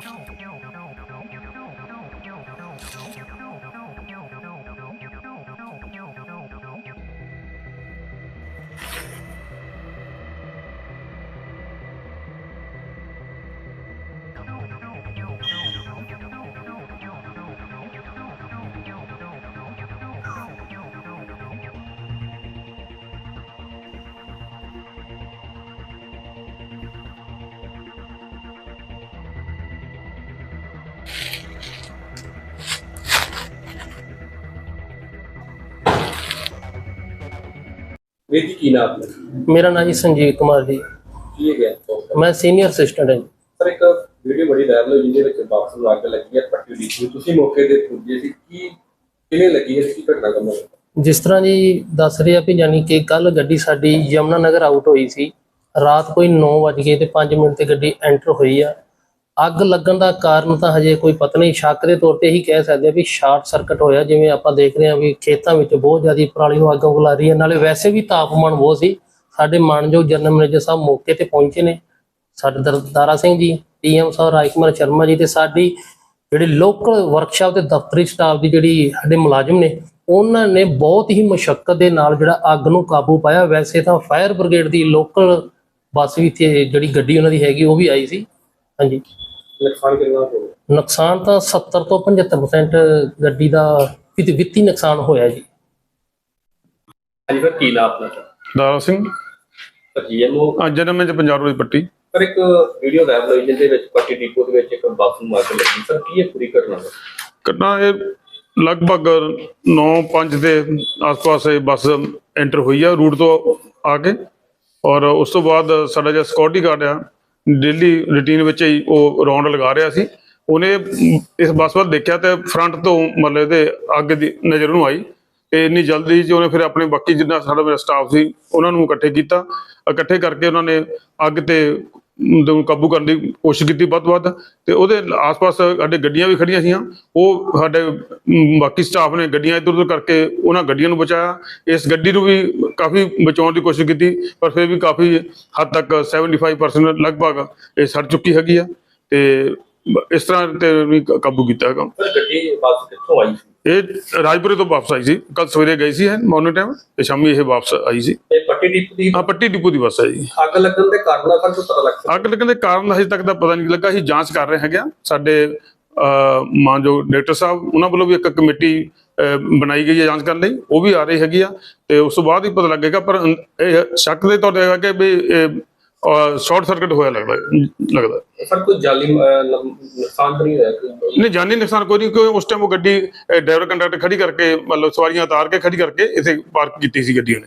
No, no. ਜੀ ਕੀ ਨਾਮ ਹੈ? ਮੇਰਾ ਨਾਮ ਜੀ ਸੰਜੀਵ ਕੁਮਾਰ ਜੀ। ਕੀ ਹੈ ਗਿਆ ਮੈਂ ਸੀਨੀਅਰ ਅਸਿਸਟੈਂਟ ਹਾਂ ਜੀ। ਸਰ ਇੱਕ ਵੀਡੀਓ ਬੜੀ ਵਾਇਰਲ ਹੋਈ ਜਿਹਦੇ ਵਿੱਚ ਬਾਕਸ ਨੂੰ ਅੱਗ ਲੱਗੀ ਹੈ ਪੱਟੀ ਦੀ ਸੀ। ਤੁਸੀਂ ਮੌਕੇ ਤੇ ਪੁੱਜੇ ਸੀ। ਕੀ ਕਿਵੇਂ ਲੱਗੀ ਹੈ ਕੀ ਘਟਨਾ ਕਰਨਾ ਜਿਸ ਤਰ੍ਹਾਂ ਜੀ ਦੱਸ ਰਿਹਾ ਵੀ ਯਾਨੀ ਕਿ ਕੱਲ ਗੱਡੀ ਸਾਡੀ ਯਮਨਾ ਨਗਰ ਆਊਟ ਹੋਈ ਸੀ। ਰਾਤ ਕੋਈ 9 ਵਜੇ ਤੇ 5 ਮਿੰਟ ਤੇ ਗੱਡੀ ਐਂਟਰ ਹੋਈ ਆ। ਅੱਗ ਲੱਗਣ ਦਾ ਕਾਰਨ ਤਾਂ ਹਜੇ ਕੋਈ ਪਤਾ ਨਹੀਂ। ਸ਼ੱਕ ਦੇ ਤੌਰ ਤੇ ਹੀ ਕਹਿ ਸਕਦੇ ਆ ਵੀ ਸ਼ਾਰਟ ਸਰਕਟ ਹੋਇਆ, ਜਿਵੇਂ ਆਪਾਂ ਦੇਖ ਰਹੇ ਹਾਂ ਵੀ ਖੇਤਾਂ ਵਿੱਚ ਬਹੁਤ ਜ਼ਿਆਦਾ ਪਰਾਲੀ ਨੂੰ ਅੱਗ ਉਗਲਾ ਰਹੀ ਹੈ ਨਾਲੇ ਵੈਸੇ ਵੀ ਤਾਪਮਾਨ ਬਹੁਤ ਸੀ। ਸਾਡੇ ਮਾਨਯੋਗ ਜਨਰਲ ਮੈਨੇਜਰ ਸਾਹਿਬ ਮੌਕੇ ਤੇ ਪਹੁੰਚੇ ਨੇ। ਸਾਡੇ ਦਰ- ਦਾਰਾ ਸਿੰਘ ਜੀ ਪੀਐਮ ਸਾਹਿਬ, ਰਾਜਕੁਮਾਰ ਸ਼ਰਮਾ ਜੀ ਤੇ ਸਾਡੀ ਜਿਹੜੀ ਲੋਕਲ ਵਰਕਸ਼ਾਪ ਤੇ ਦਫ਼ਤਰੀ ਸਟਾਫ ਦੀ ਜਿਹੜੀ ਸਾਡੇ ਮੁਲਾਜ਼ਮ ਨੇ, ਉਹਨਾਂ ਨੇ ਬਹੁਤ ਹੀ ਮੁਸ਼ਕਲ ਦੇ ਨਾਲ ਜਿਹੜਾ ਅੱਗ ਨੂੰ ਕਾਬੂ ਪਾਇਆ। ਵੈਸੇ ਤਾਂ ਫਾਇਰ ਬ੍ਰਿਗੇਡ ਦੀ ਲੋਕਲ ਬੱਸ ਵੀ ਤੇ ਜਿਹੜੀ ਗੱਡੀ ਉਹਨਾਂ ਦੀ ਹੈਗੀ, ਉਹ ਵੀ ਆਈ ਸੀ। ਹਾਂਜੀ। ਨੁਕਸਾਨ ਕਿੰਨਾ ਹੋ ਗਿਆ ਨੁਕਸਾਨ ਤਾਂ 70 ਤੋਂ 75% ਗੱਡੀ ਦਾ ਵਿੱਤੀ ਵਿੱਤੀ ਨੁਕਸਾਨ ਹੋਇਆ ਜੀ। ਹਾਂਜੀ ਫਿਰ ਕੀ ਨਾਮ ਆਪਣਾ? ਦਾਰਾ ਸਿੰਘ। ਸਰ ਜੀਐਮਓ ਅੱਜ ਜਨਮ ਚ ਪੰਜਾਬ ਰੋਡ ਪੱਟੀ। ਸਰ ਇੱਕ ਵੀਡੀਓ ਵਾਇਰਲ ਹੋਈ ਜਿਹਦੇ ਵਿੱਚ ਪੱਟੀ ਡਿਪੋ ਦੇ ਵਿੱਚ ਇੱਕ ਬੱਸ ਨੂੰ ਅੱਗ ਲੱਗੀ। ਸਰ ਕੀ ਹੈ ਪੂਰੀ ਘਟਨਾ ਘਟਨਾ ਇਹ ਲਗਭਗ 9:05 ਦੇ ਆਸ-ਪਾਸ ਇਹ ਬੱਸ ਐਂਟਰ ਹੋਈ ਆ ਰੂਟ ਤੋਂ ਆ ਕੇ। ਔਰ ਉਸ ਤੋਂ ਬਾਅਦ ਸਾਡਾ ਜਿਹੜਾ ਸਿਕਿਉਰਿਟੀ ਗਾਰਡ ਆ ਡੇਲੀ ਰੁਟੀਨ ਵਿੱਚ ਹੀ ਉਹ ਰੌਂਡ ਲਗਾ ਰਿਹਾ ਸੀ। ਉਹਨੇ ਇਸ ਬੱਸ ਵੱਲ ਦੇਖਿਆ ਤੇ ਫਰੰਟ ਤੋਂ ਮਤਲਬ ਇਹਦੇ ਅੱਗ ਦੀ ਨਜ਼ਰ ਨੂੰ ਆਈ ਤੇ ਇੰਨੀ ਜਲਦੀ ਚ ਉਹਨੇ ਫਿਰ ਆਪਣੇ ਬਾਕੀ ਜਿੰਨਾ ਸਾਡਾ ਮੇਰਾ ਸਟਾਫ ਸੀ, ਉਹਨਾਂ ਨੂੰ ਇਕੱਠੇ ਕੀਤਾ। ਇਕੱਠੇ ਕਰਕੇ ਉਹਨਾਂ ਨੇ ਅੱਗ ਤੇ ਨੂੰ ਕਾਬੂ ਕਰਨ ਦੀ ਕੋਸ਼ਿਸ਼ ਕੀਤੀ ਵੱਧ ਤੋਂ ਵੱਧ। ਤੇ ਉਹਦੇ ਆਸ-ਪਾਸ ਸਾਡੇ ਗੱਡੀਆਂ ਵੀ ਖੜੀਆਂ ਸੀਆਂ ਉਹ ਸਾਡੇ ਬਾਕੀ ਸਟਾਫ ਨੇ ਗੱਡੀਆਂ ਇੱਧਰ ਉੱਧਰ ਕਰਕੇ ਉਹਨਾਂ ਗੱਡੀਆਂ ਨੂੰ ਬਚਾਇਆ। ਇਸ ਗੱਡੀ ਨੂੰ ਵੀ ਕਾਫੀ ਬਚਾਉਣ ਦੀ ਕੋਸ਼ਿਸ਼ ਕੀਤੀ, ਪਰ ਫਿਰ ਵੀ ਕਾਫੀ ਹੱਦ ਤੱਕ 75% ਲਗਭਗ ਇਹ ਸੜ ਚੁੱਕੀ ਹੈਗੀ ਆ। ਤੇ ਇਸ ਤਰ੍ਹਾਂ ਤੇ ਵੀ ਕ- ਕਾਬੂ ਕੀਤਾ ਹੈਗਾ ਸਰ ਗੱਡੀ ਬੱਸ ਕਿੱਥੋਂ ਆਈ ਸੀ? ਇਹ ਰਾਜਪੁਰੇ ਤੋਂ ਵਾਪਸ ਆਈ ਸੀ। ਕੱਲ ਸਵੇਰੇ ਗਈ ਸੀ ਮਾਰਨਿੰਗ ਟਾਈਮ ਤੇ ਸ਼ਾਮੀ ਇਹ ਵਾਪਸ ਆਈ ਸੀ। ਤੇ ਪੱਟੀ ਡਿਪੋ ਦੀ ਆ ਪੱਟੀ ਡਿਪੂ ਦੀ ਬੱਸ ਹੈ ਜੀ। ਅੱਗ ਲੱਗਣ ਦੇ ਕਾਰਨ ਦਾ ਸਰ ਕੋਈ ਪਤਾ ਲੱਗ ਸਕਦਾ ਅੱਗ ਲੱਗਣ ਦੇ ਕਾਰਨ ਹਜੇ ਤੱਕ ਦਾ ਪਤਾ ਨਹੀਂ ਲੱਗਾ। ਅਸੀਂ ਜਾਂਚ ਕਰ ਰਹੇ ਹੈਗੇ ਆ ਸਾਡੇ ਮਾਨਯੋਗ ਡਾਇਰੈਕਟਰ ਸਾਹਿਬ ਉਹਨਾਂ ਵੱਲੋਂ ਵੀ ਇੱਕ ਕਮੇਟੀ ਅਹ, ਬਣਾਈ ਗਈ ਹੈ ਜਾਂਚ ਕਰਨ ਲਈ। ਉਹ ਵੀ ਆ ਰਹੀ ਹੈਗੀ ਆ। ਤੇ ਉਸ ਤੋਂ ਬਾਅਦ ਹੀ ਪਤਾ ਲੱਗੇਗਾ। ਪਰ ਅੰ- ਇਹ ਸ਼ੱਕ ਦੇ ਤੌਰ ਤੇ ਹੈਗਾ ਕਿ ਵੀ ਸ਼ਾਰਟ ਸਰਕਟ ਹੋਇਆ ਲੱਗਦਾ ਲੱਗਦਾ ਸਰ ਕੋਈ ਜਾਲੀ ਨ- ਨੁਕਸਾਨ ਤਾਂ ਨਹੀਂ ਹੋਇਆ ਕੋਈ? ਨਹੀਂ ਜਾਨੀ ਨੁਕਸਾਨ ਕੋਈ ਨਹੀਂ ਕਿਉਂਕਿ ਉਸ ਟਾਈਮ ਉਹ ਗੱਡੀ ਡਰਾਈਵਰ ਕੰਡਕਟਰ ਖੜੀ ਕਰਕੇ ਮਤਲਬ ਸਵਾਰੀਆਂ ਉਤਾਰ ਕੇ ਖੜੀ ਕਰਕੇ ਇੱਥੇ ਪਾਰਕ ਕੀਤੀ ਸੀ ਗੱਡੀ ਉਹਨੇ।